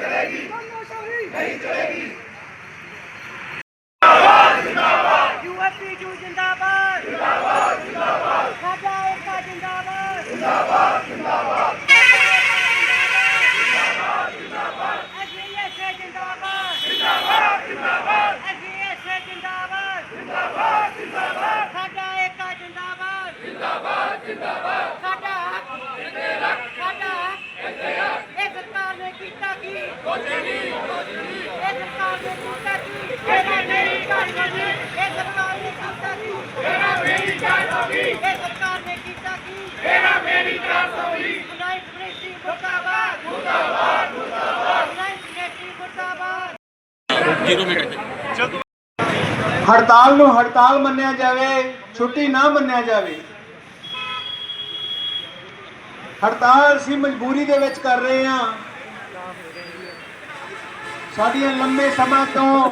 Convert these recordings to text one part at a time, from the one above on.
चलेगी नहीं चलेगी ਹੜਤਾਲ ਨੂੰ ਹੜਤਾਲ ਮੰਨਿਆ ਜਾਵੇ, ਛੁੱਟੀ ਨਾ ਮੰਨਿਆ ਜਾਵੇ। ਹੜਤਾਲ ਅਸੀਂ ਮਜਬੂਰੀ ਦੇ ਵਿੱਚ ਕਰ ਰਹੇ ਹਾਂ। ਸਾਡੀਆਂ ਲੰਮੇ ਸਮਾਂ ਤੋਂ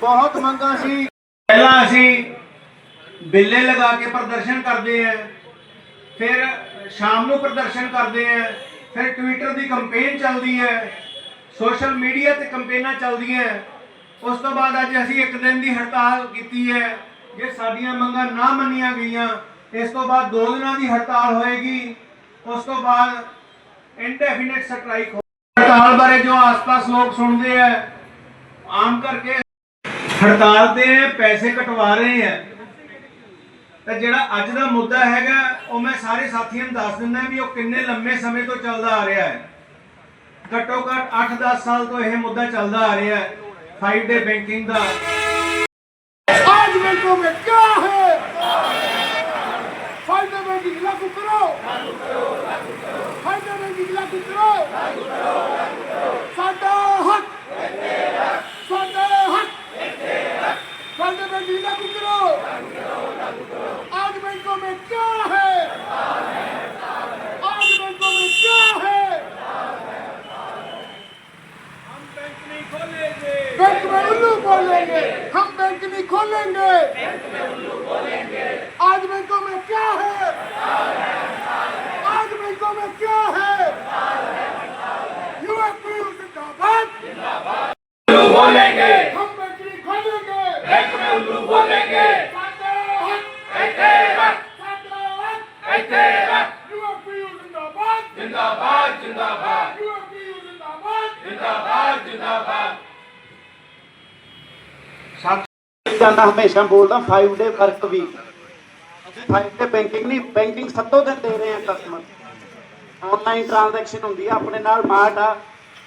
ਬਹੁਤ ਮੰਗਾਂ ਸੀ। ਪਹਿਲਾਂ ਅਸੀਂ ਬਿੱਲੇ ਲਗਾ ਕੇ ਪ੍ਰਦਰਸ਼ਨ ਕਰਦੇ ਹਾਂ, ਫਿਰ ਸ਼ਾਮ ਨੂੰ ਪ੍ਰਦਰਸ਼ਨ ਕਰਦੇ ਹਾਂ ਫਿਰ ਟਵਿੱਟਰ ਦੀ ਕੰਪੇਨ ਚੱਲਦੀ ਹੈ ਸੋਸ਼ਲ ਮੀਡੀਆ ਤੇ ਕੰਪੇਨਾਂ ਚੱਲਦੀਆਂ ਉਸ ਤੋਂ ਬਾਅਦ ਅੱਜ ਅਸੀਂ ਇੱਕ ਦਿਨ ਦੀ ਹੜਤਾਲ ਕੀਤੀ ਹੈ ਜੇ ਸਾਡੀਆਂ ਮੰਗਾਂ ਨਾ ਮੰਨੀਆਂ ਗਈਆਂ, ਇਸ ਤੋਂ ਬਾਅਦ ਦੋ ਦਿਨਾਂ ਦੀ ਹੜਤਾਲ ਹੋਏਗੀ, ਉਸ ਤੋਂ ਬਾਅਦ ਇਨਡੈਫੀਨਿਟ ਸਟ੍ਰਾਈਕ ਹੜਤਾਲ ਬਾਰੇ ਜੋ ਆਸ-ਪਾਸ ਲੋਕ ਸੁਣਦੇ ਆ, ਆਮ ਕਰਕੇ ਹੜਤਾਲ ਤੇ ਪੈਸੇ ਕਟਵਾ ਰਹੇ ਆ। ਤਾਂ ਜਿਹੜਾ ਅੱਜ ਦਾ ਮੁੱਦਾ ਹੈਗਾ ਉਹ ਮੈਂ ਸਾਰੇ ਸਾਥੀਆਂ ਨੂੰ ਦੱਸ ਦਿੰਦਾ ਵੀ ਉਹ ਕਿੰਨੇ ਲੰਮੇ ਸਮੇਂ ਤੋਂ ਚੱਲਦਾ ਆ ਰਿਹਾ ਹੈ ਘੱਟੋ ਘੱਟ 8-10 ਸਾਲ ਤੋਂ ਇਹ ਮੁੱਦਾ ਚੱਲਦਾ ਆ ਰਿਹਾ ਹੈ 5 ਡੇ ਬੈਂਕਿੰਗ ਦਾ आज बैंकों में क्या है फायदा बैंकिंग लागू करो फायदा बैंकिंग लागू करो साडा हक में उल्लू बोलेंगे हम बैंक नहीं खोलेंगे आज बैंकों में क्या है आज बैंकों में क्या है यूएपी जिंदाबाद बोलेंगे हम बैंक नहीं खोलेंगे बैंक में उल्लू बोलेंगे साडा हक ऐसे रख साडा हक ऐसे रख यूएपी जिंदाबाद जिंदाबाद जिंदाबाद यूएपी जिंदाबाद जिंदाबाद ਦਾ ਨਾ ਹਮੇਸ਼ਾ ਬੋਲਦਾ 5 ਡੇ ਵਰਕ ਵੀ। ਅਸੀਂ 5 ਡੇ ਬੈਂਕਿੰਗ ਨਹੀਂ ਬੈਂਕਿੰਗ ਸੱਤੋਂ ਦਿਨ ਦੇ ਰਹੇ ਹਾਂ ਕਸਟਮਰ ਆਨਲਾਈਨ ਟ੍ਰਾਂਜੈਕਸ਼ਨ ਹੁੰਦੀ ਆ, ਆਪਣੇ ਨਾਲ ਮਾਰਟ ਆ,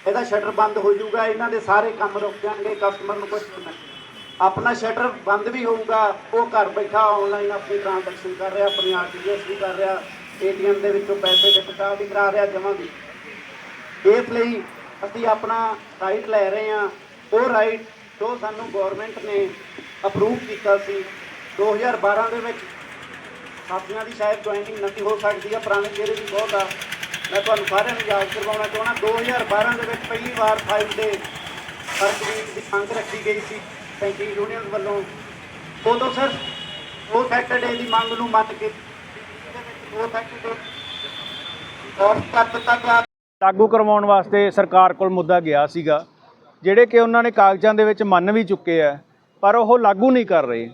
ਇਹਦਾ ਸ਼ਟਰ ਬੰਦ ਹੋ ਜਾਊਗਾ, ਇਹਨਾਂ ਦੇ ਸਾਰੇ ਕੰਮ ਰੁਕ ਜਾਣਗੇ ਕਸਟਮਰ ਨੂੰ ਕੁਝ ਨਹੀਂ। ਆਪਣਾ ਸ਼ਟਰ ਬੰਦ ਵੀ ਹੋਊਗਾ, ਉਹ ਘਰ ਬੈਠਾ ਆਨਲਾਈਨ ਆਪਣੀ ਟ੍ਰਾਂਜੈਕਸ਼ਨ ਕਰ ਰਿਹਾ, ਆਪਣੀ ਆਰਟੀਜੀਐਸ ਵੀ ਕਰ ਰਿਹਾ, ਏਟੀਐਮ ਦੇ ਵਿੱਚੋਂ ਪੈਸੇ ਦੇ ਕਟਾ ਵੀ ਕਰਾ ਰਿਹਾ, ਜਮਾ ਵੀ। ਇਸ ਲਈ ਅਸੀਂ ਆਪਣਾ ਰਾਈਟ ਲੈ ਰਹੇ ਹਾਂ ਉਹ ਰਾਈਟ ਜੋ ਸਾਨੂੰ ਗਵਰਨਮੈਂਟ ਨੇ ਅਪਰੂਵ ਕੀਤਾ ਸੀ 2012 ਦੇ ਵਿੱਚ ਸਾਥੀਆਂ ਦੀ ਸ਼ਾਇਦ ਜੁਆਇਨਿੰਗ ਨਹੀਂ ਹੋ ਸਕਦੀ ਆ, ਪੁਰਾਣੇ ਜਿਹੜੇ ਵੀ ਬਹੁਤ ਆ। ਮੈਂ ਤੁਹਾਨੂੰ ਸਾਰਿਆਂ ਨੂੰ ਯਾਦ ਕਰਵਾਉਣਾ ਚਾਹਣਾ 2012 ਦੇ ਵਿੱਚ ਪਹਿਲੀ ਵਾਰ 5 ਡੇ ਫ਼ਰਕ ਦੀ ਮੰਗ ਰੱਖੀ ਗਈ ਸੀ ਬੈਂਕਿੰਗ ਯੂਨੀਅਨ ਵੱਲੋਂ। ਉਦੋਂ ਸਰ ਉਹ ਸੈਟਰਡੇ ਦੀ ਮੰਗ ਨੂੰ ਮੰਨ ਕੇ ਉਹ ਸੈਟਰਡੇ ਔਰ ਤੱਕ ਤੱਕ ਲਾਗੂ ਕਰਵਾਉਣ ਵਾਸਤੇ ਸਰਕਾਰ ਕੋਲ ਮੁੱਦਾ ਗਿਆ ਸੀਗਾ। ਜਿਹੜੇ ਕਿ ਉਹਨਾਂ ਨੇ ਕਾਗਜ਼ਾਂ ਦੇ ਵਿੱਚ ਮੰਨ ਵੀ ਚੁੱਕੇ ਆ, ਪਰ ਉਹ ਲਾਗੂ ਨਹੀਂ ਕਰ ਰਹੇ।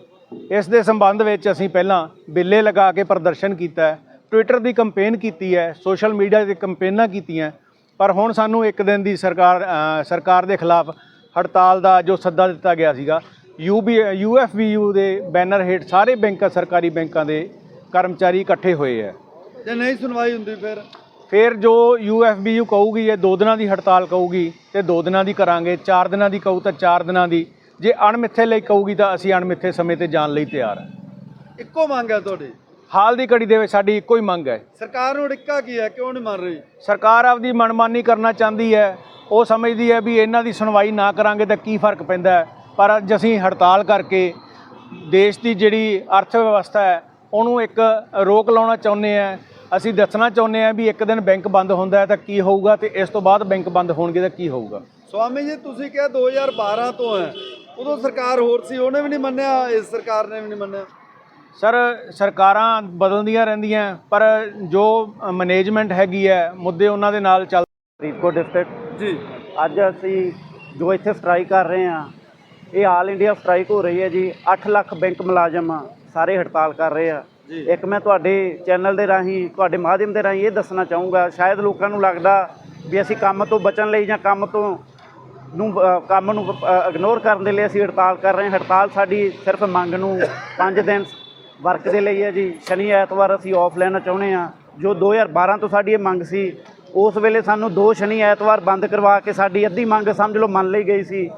ਇਸ ਦੇ ਸੰਬੰਧ ਵਿੱਚ ਅਸੀਂ ਪਹਿਲਾਂ ਬਿੱਲੇ ਲਗਾ ਕੇ ਪ੍ਰਦਰਸ਼ਨ ਕੀਤਾ ਟਵਿੱਟਰ ਦੀ ਕੰਪੇਨ ਕੀਤੀ ਹੈ ਸੋਸ਼ਲ ਮੀਡੀਆ ਤੇ ਕੰਪੇਨਾਂ ਕੀਤੀਆਂ ਪਰ ਹੁਣ ਸਾਨੂੰ ਇੱਕ ਦਿਨ ਦੀ ਸਰਕਾਰ ਸਰਕਾਰ ਦੇ ਖਿਲਾਫ ਹੜਤਾਲ ਦਾ ਜੋ ਸੱਦਾ ਦਿੱਤਾ ਗਿਆ ਸੀਗਾ ਯੂਬੀ ਯੂਐਫਬੀਯੂ ਦੇ ਬੈਨਰ ਹੇਠ ਸਾਰੇ ਬੈਂਕਾਂ, ਸਰਕਾਰੀ ਬੈਂਕਾਂ ਦੇ ਕਰਮਚਾਰੀ ਇਕੱਠੇ ਹੋਏ ਆ ਜੇ ਨਹੀਂ ਸੁਣਵਾਈ ਹੁੰਦੀ ਫਿਰ? ਫਿਰ ਜੋ ਯੂਐਫਬੀਯੂ ਕਹੂਗੀ ਇਹ ਦੋ ਦਿਨਾਂ ਦੀ ਹੜਤਾਲ ਕਹੂਗੀ ਤੇ ਦੋ ਦਿਨਾਂ ਦੀ ਕਰਾਂਗੇ ਚਾਰ ਦਿਨਾਂ ਦੀ ਕਹੂ ਤਾਂ ਚਾਰ ਦਿਨਾਂ ਦੀ। ਜੇ ਅਣਮਿੱਥੇ ਲਈ ਕਹੂਗੀ ਤਾਂ ਅਸੀਂ ਅਣਮਿੱਥੇ ਸਮੇਂ ਤੇ ਜਾਣ ਲਈ ਤਿਆਰ ਹਾਂ। ਇੱਕੋ ਮੰਗ ਹੈ ਤੁਹਾਡੀ? ਹਾਲ ਦੀ ਘੜੀ ਦੇ ਵਿੱਚ ਸਾਡੀ ਇੱਕੋ ਹੀ ਮੰਗ ਹੈ। ਸਰਕਾਰ ਨੂੰ ਡਿੱਕਾ ਕੀ ਹੈ? ਕਿਉਂ ਨਹੀਂ ਮੰਨ ਰਹੀ? ਸਰਕਾਰ ਆਪਦੀ ਮਨਮਾਨੀ ਕਰਨਾ ਚਾਹੁੰਦੀ ਹੈ। ਉਹ ਸਮਝਦੀ ਹੈ ਵੀ ਇਹਨਾਂ ਦੀ ਸੁਣਵਾਈ ਨਾ ਕਰਾਂਗੇ ਤਾਂ ਕੀ ਫ਼ਰਕ ਪੈਂਦਾ ਹੈ। ਪਰ ਅੱਜ ਅਸੀਂ ਹੜਤਾਲ ਕਰਕੇ ਦੇਸ਼ ਦੀ ਜਿਹੜੀ ਅਰਥ ਵਿਵਸਥਾ ਹੈ ਉਹਨੂੰ ਇੱਕ ਰੋਕ ਲਾਉਣਾ ਚਾਹੁੰਦੇ ਆ ਅਸੀਂ ਦੱਸਣਾ ਚਾਹੁੰਦੇ ਆ ਵੀ ਇੱਕ ਦਿਨ ਬੈਂਕ ਬੰਦ ਹੁੰਦਾ ਹੈ ਤਾਂ ਕੀ ਹੋਊਗਾ ਤੇ ਇਸ ਤੋਂ ਬਾਅਦ ਬੈਂਕ ਬੰਦ ਹੋਣਗੇ ਤਾਂ ਕੀ ਹੋਊਗਾ? ਸਵਾਮੀ ਜੀ ਤੁਸੀਂ ਕਿਹਾ 2012 ਤੋਂ ਹੈ। ਉਦੋਂ ਸਰਕਾਰ ਹੋਰ ਸੀ ਉਹਨੇ ਵੀ ਨਹੀਂ ਮੰਨਿਆ ਇਸ ਸਰਕਾਰ ਨੇ ਵੀ ਨਹੀਂ ਮੰਨਿਆ। ਸਰ ਸਰਕਾਰਾਂ ਬਦਲਦੀਆਂ ਰਹਿੰਦੀਆਂ ਪਰ ਜੋ ਮੈਨੇਜਮੈਂਟ ਹੈਗੀ ਹੈ ਮੁੱਦੇ ਉਹਨਾਂ ਦੇ ਨਾਲ ਚੱਲ ਫਰੀਦਕੋਟ ਡਿਸਟ੍ਰਿਕਟ ਜੀ। ਅੱਜ ਅਸੀਂ ਜੋ ਇੱਥੇ ਸਟ੍ਰਾਈਕ ਕਰ ਰਹੇ ਹਾਂ ਇਹ ਆਲ ਇੰਡੀਆ ਸਟ੍ਰਾਈਕ ਹੋ ਰਹੀ ਹੈ ਜੀ। 8 ਲੱਖ ਬੈਂਕ ਮੁਲਾਜ਼ਮ ਸਾਰੇ ਹੜਤਾਲ ਕਰ ਰਹੇ ਆ। ਇੱਕ ਮੈਂ ਤੁਹਾਡੇ ਚੈਨਲ ਦੇ ਰਾਹੀਂ, ਤੁਹਾਡੇ ਮਾਧਿਅਮ ਦੇ ਰਾਹੀਂ ਇਹ ਦੱਸਣਾ ਚਾਹੂੰਗਾ, ਸ਼ਾਇਦ ਲੋਕਾਂ ਨੂੰ ਲੱਗਦਾ ਵੀ ਅਸੀਂ ਕੰਮ ਤੋਂ ਬਚਣ ਲਈ ਜਾਂ ਕੰਮ ਤੋਂ ਨੂੰ ਕੰਮ ਨੂੰ ਇਗਨੋਰ ਕਰਨ ਦੇ ਲਈ ਅਸੀਂ ਹੜਤਾਲ ਕਰ ਰਹੇ ਹਾਂ। ਹੜਤਾਲ ਸਾਡੀ ਸਿਰਫ ਮੰਗ ਨੂੰ 5 ਦਿਨ ਵਰਕ ਦੇ ਲਈ ਹੈ ਜੀ। ਸ਼ਨੀ, ਐਤਵਾਰ ਅਸੀਂ ਆਫ ਲੈਣਾ ਚਾਹੁੰਦੇ ਹਾਂ। ਜੋ 2012 ਤੋਂ ਸਾਡੀ ਇਹ ਮੰਗ ਸੀ, ਉਸ ਵੇਲੇ ਸਾਨੂੰ ਦੋ ਸ਼ਨੀ, ਐਤਵਾਰ ਬੰਦ ਕਰਵਾ ਕੇ ਸਾਡੀ ਅੱਧੀ ਮੰਗ ਸਮਝ ਲਓ ਮੰਨ ਲਈ ਗਈ ਸੀ।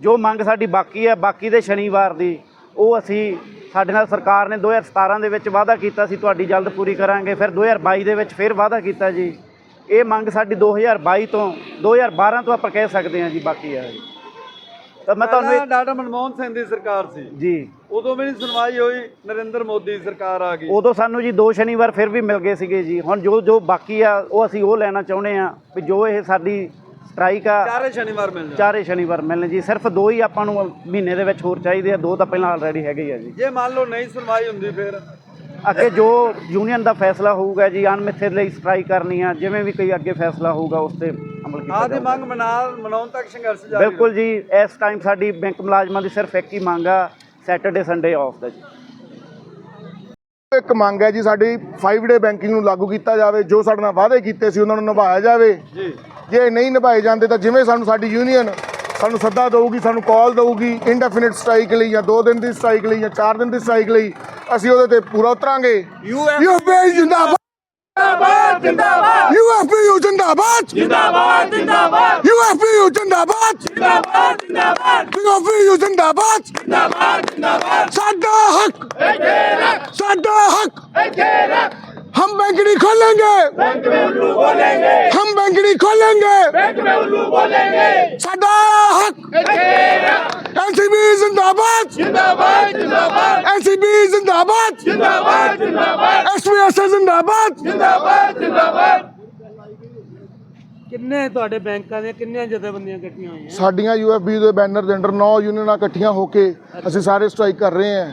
ਜੋ ਮੰਗ ਸਾਡੀ ਬਾਕੀ ਹੈ, ਬਾਕੀ ਦੇ ਸ਼ਨੀਵਾਰ ਦੀ, ਉਹ ਅਸੀਂ ਸਾਡੇ ਨਾਲ ਸਰਕਾਰ ਨੇ 2017 ਦੇ ਵਿੱਚ ਵਾਅਦਾ ਕੀਤਾ ਸੀ ਤੁਹਾਡੀ ਜਲਦ ਪੂਰੀ ਕਰਾਂਗੇ ਫਿਰ 2022 ਦੇ ਵਿੱਚ ਫਿਰ ਵਾਅਦਾ ਕੀਤਾ ਜੀ। ਇਹ ਮੰਗ ਸਾਡੀ 2022 ਤੋਂ 2012 ਤੋਂ ਆਪਾਂ ਕਹਿ ਸਕਦੇ ਹਾਂ ਜੀ ਬਾਕੀ ਹੈ ਜੀ। ਤਾਂ ਮੈਂ ਤੁਹਾਨੂੰ ਇੱਕ- ਡਾਕਟਰ ਮਨਮੋਹਨ ਸਿੰਘ ਦੀ ਸਰਕਾਰ ਸੀ। ਜੀ। ਉਦੋਂ ਵੀ ਨਹੀਂ ਸੁਣਵਾਈ ਹੋਈ ਨਰਿੰਦਰ ਮੋਦੀ ਸਰਕਾਰ ਆ ਗਈ। ਉਦੋਂ ਸਾਨੂੰ ਜੀ ਦੋ ਸ਼ਨੀਵਾਰ ਫਿਰ ਵੀ ਮਿਲ ਗਏ ਸੀਗੇ ਜੀ। ਹੁਣ ਜੋ ਜੋ ਬਾਕੀ ਆ ਉਹ ਅਸੀਂ ਉਹ ਲੈਣਾ ਚਾਹੁੰਦੇ ਆ ਵੀ ਜੋ ਇਹ ਸਾਡੀ ਸਟ੍ਰਾਈਕ ਆ ਚਾਰੇ ਸ਼ਨੀਵਾਰ ਮਿਲ ਜਾਣ। ਚਾਰੇ ਸ਼ਨੀਵਾਰ ਮਿਲਣ ਜੀ। ਸਿਰਫ ਦੋ ਹੀ ਆਪਾਂ ਨੂੰ ਮਹੀਨੇ ਦੇ ਵਿੱਚ ਹੋਰ ਚਾਹੀਦੇ ਆ। ਦੋ ਤਾਂ ਪਹਿਲਾਂ ਆਲਰੇਡੀ ਹੈਗੇ ਹੀ ਆ ਜੀ। ਜੇ ਮੰਨ ਲਓ ਨਹੀਂ ਸੁਣਵਾਈ ਹੁੰਦੀ ਫਿਰ? ਅੱਗੇ ਜੋ ਯੂਨੀਅਨ ਦਾ ਫੈਸਲਾ ਹੋਊਗਾ ਜੀ ਅਣਮਿੱਥੇ ਲਈ ਸਟ੍ਰਾਈਕ ਕਰਨੀ ਆ ਜਿਵੇਂ ਵੀ ਕੋਈ ਅੱਗੇ ਫੈਸਲਾ ਹੋਊਗਾ ਉਸ ਤੇ ਅਮਲ ਕੀਤਾ ਆਹ ਦੀ ਮੰਗ ਮਨਾ ਮਨਾਉਣ ਤੱਕ ਸੰਘਰਸ਼ ਜਾਰੀ ਬਿਲਕੁਲ ਜੀ ਇਸ ਟਾਈਮ ਸਾਡੀ ਬੈਂਕ ਮੁਲਾਜ਼ਮਾਂ ਦੀ ਸਿਰਫ ਇੱਕ ਹੀ ਮੰਗ ਆ ਸੈਟਰਡੇ ਸੰਡੇ ਆਫ ਦਾ ਜੀ। ਇੱਕ ਮੰਗ ਹੈ ਜੀ ਸਾਡੀ 5 ਡੇ ਬੈਂਕਿੰਗ ਨੂੰ ਲਾਗੂ ਕੀਤਾ ਜਾਵੇ ਜੋ ਸਾਡੇ ਨਾਲ ਵਾਅਦੇ ਕੀਤੇ ਸੀ ਉਹਨਾਂ ਨੂੰ ਨਿਭਾਇਆ ਜਾਵੇ। ਜੀ। ਜੇ ਨਹੀਂ ਨਿਭਾਏ ਜਾਂਦੇ ਤਾਂ ਜਿਵੇਂ ਸਾਨੂੰ ਸਾਡੀ ਯੂਨੀਅਨ ਸਾਨੂੰ ਸੱਦਾ ਦਊਗੀ ਸਾਨੂੰ ਕਾਲ ਦਊਗੀ ਇੰਡੈਫੀਨਿਟ ਸਟ੍ਰਾਈਕ ਲਈ ਜਾਂ 2 ਦਿਨ ਦੀ ਸਟ੍ਰਾਈਕ ਲਈ ਜਾਂ 4 ਦਿਨ ਦੀ ਸਟ੍ਰਾਈਕ ਲਈ ਅਸੀਂ ਉਹਦੇ ਤੇ ਪੂਰਾ ਉਤਰਾਂਗੇ। ਯੂਐਫਪੀ ਜਿੰਦਾਬਾਦ! जिंदाबाद जिंदाबाद यूएफपीयू जिंदाबाद जिंदाबाद जिंदाबाद यूएफपीयू जिंदाबाद जिंदाबाद जिंदाबाद यूएफपीयू जिंदाबाद जिंदाबाद जिंदाबाद साडा हक साडा हक हम बैंकड़ी खोलेंगे बैंक में उल्लू बोलेंगे हम बैंकड़ी खोलेंगे बैंक में उल्लू बोलेंगे साडा हक ਐਨਸੀਬੀ ਜ਼ਿੰਦਾਬਾਦ ਜ਼ਿੰਦਾਬਾਦ ਜ਼ਿੰਦਾਬਾਦ ਐਨਸੀਬੀ ਜ਼ਿੰਦਾਬਾਦ ਜ਼ਿੰਦਾਬਾਦ ਜ਼ਿੰਦਾਬਾਦ ਐਸਪੀਐਸ ਜ਼ਿੰਦਾਬਾਦ ਜ਼ਿੰਦਾਬਾਦ ਜ਼ਿੰਦਾਬਾਦ ਕਿੰਨੇ ਤੁਹਾਡੇ ਬੈਂਕਾਂ ਦੇ ਕਿੰਨੀਆਂ ਜਥੇਬੰਦੀਆਂ ਇਕੱਠੀਆਂ ਹੋਈਆਂ? ਸਾਡੀਆਂ ਯੂਐਫਬੀ ਦੇ ਬੈਨਰ ਦੇ ਅੰਡਰ 9 ਯੂਨੀਅਨਾਂ ਇਕੱਠੀਆਂ ਹੋ ਕੇ ਅਸੀਂ ਸਾਰੇ ਸਟ੍ਰਾਈਕ ਕਰ ਰਹੇ ਹਾਂ।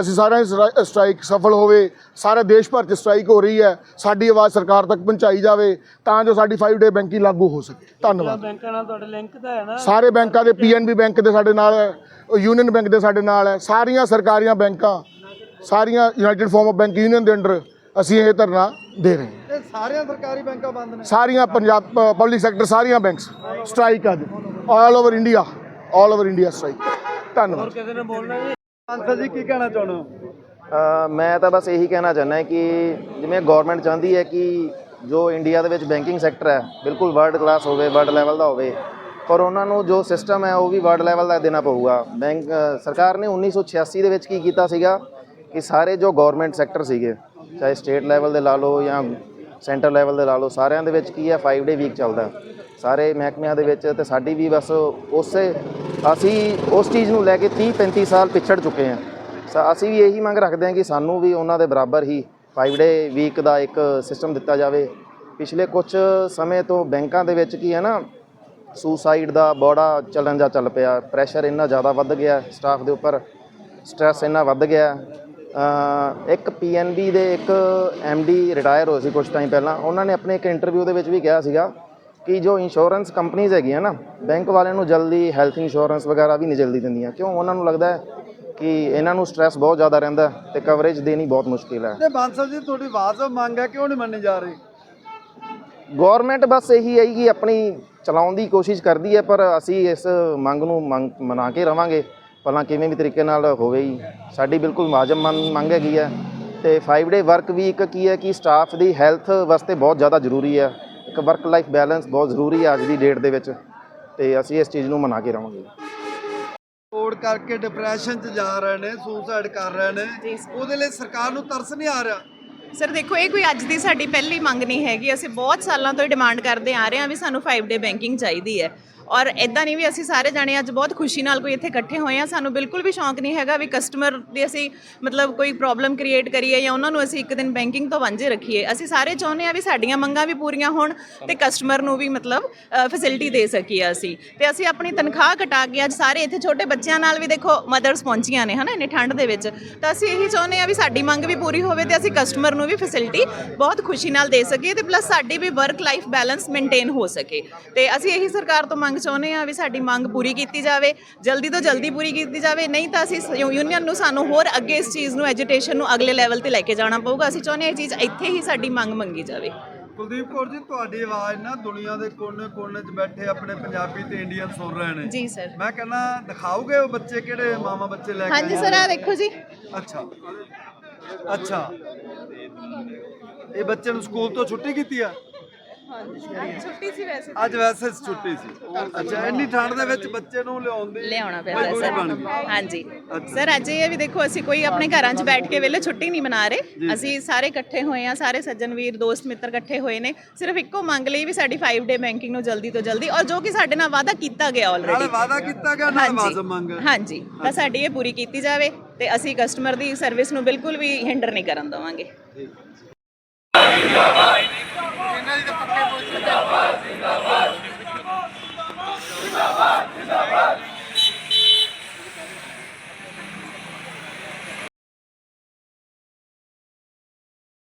ਅਸੀਂ ਸਾਰਿਆਂ ਦੀ ਸਟ੍ਰਾਈਕ ਸਫਲ ਹੋਵੇ ਸਾਰੇ ਦੇਸ਼ ਭਰ 'ਚ ਸਟ੍ਰਾਈਕ ਹੋ ਰਹੀ ਹੈ ਸਾਡੀ ਆਵਾਜ਼ ਸਰਕਾਰ ਤੱਕ ਪਹੁੰਚਾਈ ਜਾਵੇ ਤਾਂ ਜੋ ਸਾਡੀ 5 ਡੇ ਬੈਂਕਿੰਗ ਲਾਗੂ ਹੋ ਸਕੇ। ਧੰਨਵਾਦ। ਬੈਂਕਾਂ ਨਾਲ ਤੁਹਾਡੇ ਲਿੰਕ ਤਾਂ ਹੈ ਨਾ ਸਾਰੇ ਬੈਂਕਾਂ ਦੇ ਪੀਐਨਬੀ ਬੈਂਕ ਦੇ ਸਾਡੇ ਨਾਲ ਹੈ ਯੂਨੀਅਨ ਬੈਂਕ ਦੇ ਸਾਡੇ ਨਾਲ ਹੈ ਸਾਰੀਆਂ ਸਰਕਾਰੀਆਂ ਬੈਂਕਾਂ ਸਾਰੀਆਂ united forum of bank union ਦੇ ਅੰਡਰ ਅਸੀਂ ਇਹ ਧਰਨਾ ਦੇ ਰਹੇ ਹਾਂ। ਸਾਰੀਆਂ ਸਰਕਾਰੀ ਬੈਂਕਾਂ ਬੰਦ ਨੇ। ਸਾਰੀਆਂ ਪੰਜਾਬ ਪਬਲਿਕ ਸੈਕਟਰ ਸਾਰੀਆਂ ਬੈਂਕਸ ਸਟ੍ਰਾਈਕ ਅੱਜ। All over India all over India strike ਧੰਨਵਾਦ। ਕਿਸੇ ਨੇ ਬੋਲਣਾ ਜੀ? ਅੰਸਰ ਜੀ, ਕੀ ਕਹਿਣਾ ਚਾਹੁੰਦੇ ਹੋ? ਮੈਂ ਤਾਂ ਬਸ ਇਹੀ ਕਹਿਣਾ ਚਾਹੁੰਦਾ ਕਿ ਜਿਵੇਂ ਗਵਰਨਮੈਂਟ ਚਾਹੁੰਦੀ ਹੈ ਕਿ ਜੋ ਇੰਡੀਆ ਦੇ ਵਿੱਚ ਬੈਂਕਿੰਗ ਸੈਕਟਰ ਹੈ, ਬਿਲਕੁਲ ਵਰਲਡ ਕਲਾਸ ਹੋਵੇ ਵਰਲਡ ਲੈਵਲ ਦਾ ਹੋਵੇ, ਪਰ ਉਹਨਾਂ ਨੂੰ ਜੋ ਸਿਸਟਮ ਹੈ ਉਹ ਵੀ ਵਰਲਡ ਲੈਵਲ ਦਾ ਦੇਣਾ ਪਊਗਾ। ਬੈਂਕ ਸਰਕਾਰ ਨੇ 1986 ਦੇ ਵਿੱਚ ਕੀ ਕੀਤਾ ਸੀਗਾ ਕਿ ਸਾਰੇ ਜੋ ਗਵਰਨਮੈਂਟ ਸੈਕਟਰ ਸੀਗੇ, ਚਾਹੇ ਸਟੇਟ ਲੈਵਲ ਦੇ ਲਾ ਲਓ ਜਾਂ ਸੈਂਟਰ ਲੈਵਲ ਦੇ ਲਾ ਲਓ, ਸਾਰਿਆਂ ਦੇ ਵਿੱਚ ਕੀ ਹੈ 5 ਡੇ ਵੀਕ ਚੱਲਦਾ। ਸਾਰੇ ਮਹਿਕਮਿਆਂ ਦੇ ਵਿੱਚ ਤੇ ਸਾਡੀ ਵੀ ਬਸ ਉਸੇ ਅਸੀਂ ਉਸ ਚੀਜ਼ ਨੂੰ ਲੈ ਕੇ 30 35 ਸਾਲ ਪਿਛੜ ਚੁੱਕੇ ਹਾਂ। ਸਾ ਅਸੀਂ ਵੀ ਇਹੀ ਮੰਗ ਰੱਖਦੇ ਹਾਂ ਕਿ ਸਾਨੂੰ ਵੀ ਉਹਨਾਂ ਦੇ ਬਰਾਬਰ ਹੀ 5 ਡੇ ਵੀਕ ਦਾ ਇੱਕ ਸਿਸਟਮ ਦਿੱਤਾ ਜਾਵੇ। ਪਿਛਲੇ ਕੁਝ ਸਮੇਂ ਤੋਂ ਬੈਂਕਾਂ ਦੇ ਵਿੱਚ ਕੀ ਹੈ ਨਾ ਸੁਸਾਈਡ ਦਾ ਬੜਾ ਚੱਲਣ ਜਾ ਚੱਲ ਪਿਆ ਪ੍ਰੈਸ਼ਰ ਇੰਨਾ ਜ਼ਿਆਦਾ ਵੱਧ ਗਿਆ ਸਟਾਫ ਦੇ ਉੱਪਰ ਸਟ੍ਰੈਸ ਇੰਨਾ ਵੱਧ ਗਿਆ। ਅ, ਇੱਕ ਪੀਐਨਬੀ ਦੇ ਇੱਕ ਐਮਡੀ ਰਿਟਾਇਰ ਹੋਏ ਸੀ ਕੁਝ ਟਾਈਮ ਪਹਿਲਾਂ ਉਹਨਾਂ ਨੇ ਆਪਣੇ ਇੱਕ ਇੰਟਰਵਿਊ ਦੇ ਵਿੱਚ ਵੀ ਕਿਹਾ ਸੀਗਾ ਕਿ ਜੋ ਇੰਸ਼ੋਰੈਂਸ ਕੰਪਨੀਆਂ ਹੈਗੀਆਂ ਨਾ ਬੈਂਕ ਵਾਲਿਆਂ ਨੂੰ ਜਲਦੀ ਹੈਲਥ ਇੰਸ਼ੋਰੈਂਸ ਵਗੈਰਾ ਵੀ ਨਹੀਂ ਜਲਦੀ ਦਿੰਦੀਆਂ। ਕਿਉਂ? ਉਹਨਾਂ ਨੂੰ ਲੱਗਦਾ ਹੈ ਕਿ ਇਹਨਾਂ ਨੂੰ ਸਟ੍ਰੈਸ ਬਹੁਤ ਜ਼ਿਆਦਾ ਰਹਿੰਦਾ ਤੇ ਕਵਰੇਜ ਦੇਣੀ ਬਹੁਤ ਮੁਸ਼ਕਿਲ ਹੈ। ਤੇ ਬਾਂਸਲ ਜੀ ਤੁਹਾਡੀ ਆਵਾਜ਼ ਮੰਗ ਹੈ ਕਿਉਂ ਨਹੀਂ ਮੰਨੀ ਜਾ ਰਹੀ? ਗਵਰਨਮੈਂਟ ਬਸ ਇਹੀ ਹੈ ਕਿ ਆਪਣੀ ਚਲਾਉਣ ਦੀ ਕੋਸ਼ਿਸ਼ ਕਰਦੀ ਹੈ ਪਰ ਅਸੀਂ ਇਸ ਮੰਗ ਨੂੰ ਮਨਾ ਕੇ ਰਵਾਂਗੇ। ਭਲਾ ਕਿਵੇਂ ਵੀ ਤਰੀਕੇ ਨਾਲ ਹੋਵੇ ਹੀ ਸਾਡੀ ਬਿਲਕੁਲ ਮਾਜਮ ਮੰਗ ਹੈਗੀ ਹੈ। ਤੇ 5 ਡੇ ਵਰਕ ਵੀਕ ਕੀ ਹੈ ਕਿ ਸਟਾਫ ਦੀ ਹੈਲਥ ਵਾਸਤੇ ਬਹੁਤ ਜ਼ਿਆਦਾ ਜ਼ਰੂਰੀ ਹੈ। ਇੱਕ ਵਰਕ ਲਾਈਫ ਬੈਲੈਂਸ ਬਹੁਤ ਜ਼ਰੂਰੀ ਹੈ ਅੱਜ ਦੀ ਡੇਟ ਦੇ ਵਿੱਚ ਤੇ ਅਸੀਂ ਇਸ ਚੀਜ਼ ਨੂੰ ਮਨਾ ਕੇ ਰਹਾਂਗੇ ਤੋੜ ਕਰਕੇ ਡਿਪਰੈਸ਼ਨ 'ਚ ਜਾ ਰਹੇ ਨੇ ਸੁਸਾਈਡ ਕਰ ਰਹੇ ਨੇ। ਉਹਦੇ ਲਈ ਸਰਕਾਰ ਨੂੰ ਤਰਸ ਨਹੀਂ ਆ ਰਿਹਾ? ਸਰ ਦੇਖੋ ਇਹ ਕੋਈ ਅੱਜ ਦੀ ਸਾਡੀ ਪਹਿਲੀ ਮੰਗ ਨਹੀਂ ਹੈਗੀ। ਅਸੀਂ ਬਹੁਤ ਸਾਲਾਂ ਤੋਂ ਇਹ ਡਿਮਾਂਡ ਕਰਦੇ ਆ ਰਹੇ ਹਾਂ ਵੀ ਸਾਨੂੰ 5 ਡੇ ਬੈਂਕਿੰਗ ਚਾਹੀਦੀ ਹੈ। ਔਰ ਇਦਾਂ ਨਹੀਂ ਵੀ ਅਸੀਂ ਸਾਰੇ ਜਾਣੇ ਅੱਜ ਬਹੁਤ ਖੁਸ਼ੀ ਨਾਲ ਕੋਈ ਇੱਥੇ ਇਕੱਠੇ ਹੋਏ ਆ ਸਾਨੂੰ ਬਿਲਕੁਲ ਵੀ ਸ਼ੌਂਕ ਨਹੀਂ ਹੈਗਾ ਵੀ ਕਸਟਮਰ ਦੀ ਅਸੀਂ ਮਤਲਬ ਕੋਈ ਪ੍ਰੋਬਲਮ ਕ੍ਰੀਏਟ ਕਰੀਏ ਜਾਂ ਉਹਨਾਂ ਨੂੰ ਅਸੀਂ ਇੱਕ ਦਿਨ ਬੈਂਕਿੰਗ ਤੋਂ ਵਾਂਝੇ ਰੱਖੀਏ। ਅਸੀਂ ਸਾਰੇ ਚਾਹੁੰਦੇ ਆ ਵੀ ਸਾਡੀਆਂ ਮੰਗਾਂ ਵੀ ਪੂਰੀਆਂ ਹੋਣ ਤੇ ਕਸਟਮਰ ਨੂੰ ਵੀ ਮਤਲਬ ਫੈਸਿਲਿਟੀ ਦੇ ਸਕੀਏ ਅਸੀਂ। ਤੇ ਅਸੀਂ ਆਪਣੀ ਤਨਖਾਹ ਘਟਾ ਕੇ ਅੱਜ ਸਾਰੇ ਇੱਥੇ ਛੋਟੇ ਬੱਚਿਆਂ ਨਾਲ ਵੀ ਦੇਖੋ ਮਦਰਸ ਪਹੁੰਚੀਆਂ ਨੇ, ਹਨਾ, ਇੰਨੀ ਠੰਡ ਦੇ ਵਿੱਚ। ਤਾਂ ਅਸੀਂ ਇਹੀ ਚਾਹੁੰਦੇ ਆ ਵੀ ਸਾਡੀ ਮੰਗ ਵੀ ਪੂਰੀ ਹੋਵੇ ਤੇ ਅਸੀਂ ਕਸਟਮਰ ਨੂੰ ਵੀ ਫੈਸਿਲਿਟੀ ਬਹੁਤ ਖੁਸ਼ੀ ਨਾਲ ਦੇ ਸਕੀਏ ਤੇ ਪਲੱਸ ਸਾਡੀ ਵੀ ਵਰਕ ਲਾਈਫ ਬੈਲੈਂਸ ਮੇਨਟੇਨ ਹੋ ਸਕੇ। ਤੇ ਅਸੀਂ ਇਹੀ ਸਰਕਾਰ ਤੋਂ ਮੰਗ ਚਾਹੁੰਦੇ ਆ ਵੀ ਸਾਡੀ ਮੰਗ ਪੂਰੀ ਕੀਤੀ ਜਾਵੇ ਜਲਦੀ ਤੋਂ ਜਲਦੀ ਪੂਰੀ ਕੀਤੀ ਜਾਵੇ ਨਹੀਂ ਤਾਂ ਅਸੀਂ ਯੂਨੀਅਨ ਨੂੰ ਸਾਨੂੰ ਹੋਰ ਅੱਗੇ ਇਸ ਚੀਜ਼ ਨੂੰ ਐਜੀਟੇਸ਼ਨ ਨੂੰ ਅਗਲੇ ਲੈਵਲ ਤੇ ਲੈ ਕੇ ਜਾਣਾ ਪਊਗਾ। ਅਸੀਂ ਚਾਹੁੰਦੇ ਹਾਂ ਇਹ ਚੀਜ਼ ਇੱਥੇ ਹੀ ਸਾਡੀ ਮੰਗ ਮੰਗੀ ਜਾਵੇ। ਕੁਲਦੀਪ ਕੌਰ ਜੀ ਤੁਹਾਡੀ ਆਵਾਜ਼ ਨਾ ਦੁਨੀਆ ਦੇ ਕੋਨੇ-ਕੋਨੇ 'ਚ ਬੈਠੇ ਆਪਣੇ ਪੰਜਾਬੀ ਤੇ ਇੰਡੀਅਨ ਸੁਣ ਰਹੇ ਨੇ। ਜੀ ਸਰ। ਮੈਂ ਕਹਿੰਦਾ ਦਿਖਾਓਗੇ ਉਹ ਬੱਚੇ ਕਿਹੜੇ ਮਾਮਾ ਬੱਚੇ ਲੈ ਕੇ ਹਾਂਜੀ ਸਰ ਆ ਦੇਖੋ ਜੀ। ਅੱਛਾ। ਅੱਛਾ। ਇਹ ਬੱਚੇ ਨੂੰ ਸਕੂਲ ਤੋਂ ਛੁੱਟੀ ਕੀਤੀ ਆ? ਛੁੱਟੀ ਸੀ ਵੈਸੇ ਅੱਜ ਵੈਸੇ ਛੁੱਟੀ ਸੀ। ਅੱਛਾ ਇੰਨੀ ਠੰਡ ਦੇ ਵਿੱਚ ਬੱਚੇ ਨੂੰ ਲਿਆਉਣ ਦੀ ਲਿਆਉਣਾ ਮਜਬੂਰੀ ਸਰ। ਬਣ ਗਈ ਹਾਂਜੀ। ਸਰ ਅੱਜ ਇਹ ਹੈ ਵੀ ਦੇਖੋ ਅਸੀਂ ਕੋਈ ਆਪਣੇ ਘਰਾਂ 'ਚ ਬੈਠ ਕੇ ਵੇਲੇ ਛੁੱਟੀ ਨਹੀਂ ਮਨਾ ਰਹੇ। ਅਸੀਂ ਸਾਰੇ ਇਕੱਠੇ ਹੋਏ ਆ ਸਾਰੇ ਸੱਜਣ ਵੀਰ ਦੋਸਤ ਮਿੱਤਰ ਇਕੱਠੇ ਹੋਏ ਨੇ। ਸਿਰਫ ਇੱਕੋ ਮੰਗ ਲਈ ਵੀ ਸਾਡੀ 5 ਡੇ ਬੈਂਕਿੰਗ ਨੂੰ ਜਲਦੀ ਤੋਂ ਜਲਦੀ ਔਰ ਜੋ ਕਿ ਸਾਡੇ ਨਾਲ ਵਾਅਦਾ ਕੀਤਾ ਗਿਆ ਨਾਲੇ ਆਲਰੇਡੀ ਵਾਅਦਾ ਕੀਤਾ ਗਿਆ ਨਾਲ ਵਾਜ਼ਬ ਮੰਗ। ਹੈ। ਹਾਂਜੀ। ਤਾਂ ਸਾਡੀ ਇਹ ਪੂਰੀ ਕੀਤੀ ਜਾਵੇ ਤੇ ਅਸੀਂ ਕਸਟਮਰ ਦੀ ਸਰਵਿਸ ਨੂੰ ਬਿਲਕੁਲ ਵੀ ਹਿੰਡਰ ਨਹੀਂ ਕਰਨ ਦੇਵਾਂਗੇ। বাঙালিদের পক্ষে